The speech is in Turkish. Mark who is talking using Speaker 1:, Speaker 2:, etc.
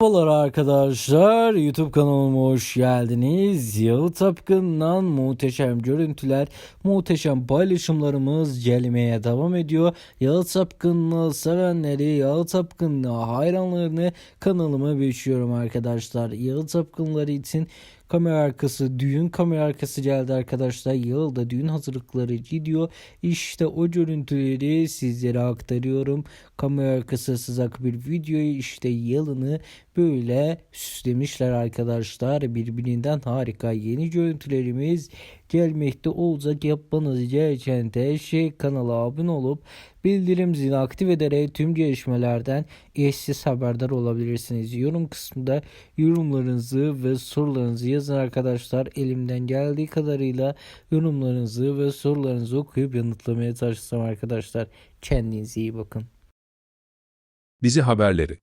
Speaker 1: Merhabalar arkadaşlar YouTube kanalıma hoş geldiniz. Yalı Tapkın'dan muhteşem görüntüler, muhteşem paylaşımlarımız gelmeye devam ediyor. Yalı Tapkın'ı sevenleri, Yalı Tapkın'ı hayranlarını kanalıma bekliyorum arkadaşlar. Yalı Tapkınları için kamera arkası, düğün kamera arkası geldi arkadaşlar. Yağıl'da düğün hazırlıkları gidiyor. İşte o görüntüleri sizlere aktarıyorum. Kamera arkası sızak bir videoyu işte yılını böyle süslemişler arkadaşlar. Birbirinden harika yeni görüntülerimiz gelmekte olacak. Yapmanız gereken de şey kanala abone olup bildirim zilini aktif ederek tüm gelişmelerden eşsiz haberdar olabilirsiniz. Yorum kısmında yorumlarınızı ve sorularınızı yazın arkadaşlar. Elimden geldiği kadarıyla yorumlarınızı ve sorularınızı okuyup yanıtlamaya çalışacağım arkadaşlar. Kendinize iyi bakın.
Speaker 2: Dizi haberleri